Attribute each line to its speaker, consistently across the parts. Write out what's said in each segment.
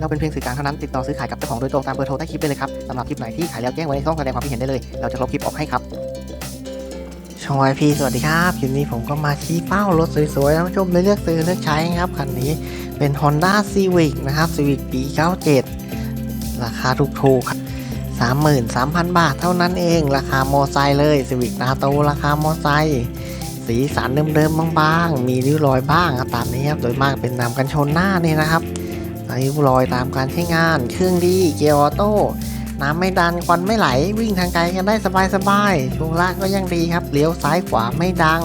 Speaker 1: เราเป็นเพียงสื่อกลางเท่านั้นติดต่อซื้อขายกับเจ้าของโดยตรงตามเบอร์โทรใต้คลิปได้เลยครับสำหรับคลิปไหนที่ขายแล้วแจ้งไว้ในช่องแสดงความคิดเห็นได้เลย เราจะลบคลิปออกให้ครับช่องไอพีสวัสดีครับคลิปนี้ผมก็มาชี้เป้ารถสวยๆท่านผู้ชมได้เลือกซื้อเลือกใช้ครับคันนี้เป็น Honda Civic นะครับ Civic ปี 97 ราคาถูกๆครับ33,000 บาทเท่านั้นเอง ราคาโมอไซค์เลย Civic นาโตราคาโมอไซค์สีสันเดิมๆบางๆมีริ้วรอยบ้างครับตามนี้ครับโดยมากเป็นนำกันชนหน้านี่นะครับ ริ้วรอยตามการใช้งาน เครื่องดีเกียร์ออโต้น้ำไม่ดันควันไม่ไหล วิ่งทางไกลกันได้สบายๆช่วงล่างก็ยังดีครับเลี้ยวซ้ายขวาไม่ดัง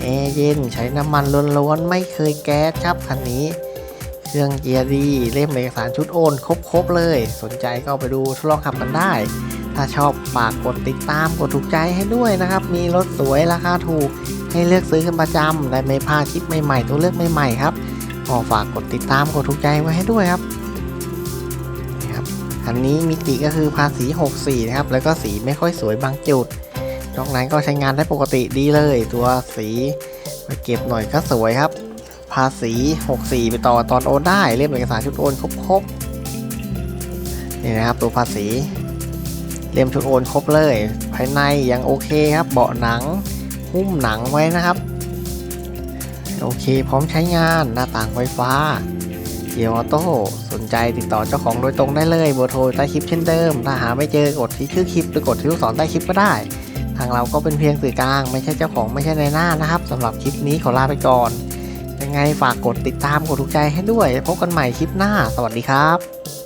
Speaker 1: แอร์เย็นใช้น้ำมันล้วนๆไม่เคยแก๊สครับคันนี้ เครื่องเกียร์ดีเล่มเอกสารชุดโอนครบๆเลย สนใจก็ไปดูทดลองขับกันได้ ถ้าชอบฝากกดติดตามกดถูกใจให้ด้วยนะครับ มีรถสวยราคาถูกให้เลือกซื้อกันประจำได้ไม่พลาดคลิปใหม่ๆ ตัวเลือกใหม่ๆครับ ก็ฝากกดติดตามกดถูกใจไว้ให้ด้วยครับนี่ครับอันนี้มิติก็คือภาษี 64 นะครับ แล้วก็สีไม่ค่อยสวยบางจุดนอกนั้นก็ใช้งานได้ปกติดีเลย ตัวสีไปเก็บหน่อยก็สวยครับ ภาษี 64 ไปต่อตอนโอนได้เล่มเอกสารชุดโอนครบๆนี่นะครับตัวภาษีเล่มชุดโอนครบเลย ภายในยังโอเคครับ เบาะหนังหุ้มหนังไว้นะครับ โอเค พร้อมใช้งานหน้าต่างไฟฟ้า เกียร์ออโต้สนใจติดต่อเจ้าของโดยตรงได้เลยเบอร์โทรใต้คลิปเช่นเดิม ถ้าหาไม่เจอกดที่ชื่อคลิปหรือกดที่ลูกศรใต้คลิปก็ได้ ทางเราก็เป็นเพียงสื่อกลาง ไม่ใช่เจ้าของไม่ใช่ในหน้านะครับสำหรับคลิปนี้ขอลาไปก่อนยังไงฝากกดติดตามกดถูกใจให้ด้วย พบกันใหม่คลิปหน้า สวัสดีครับ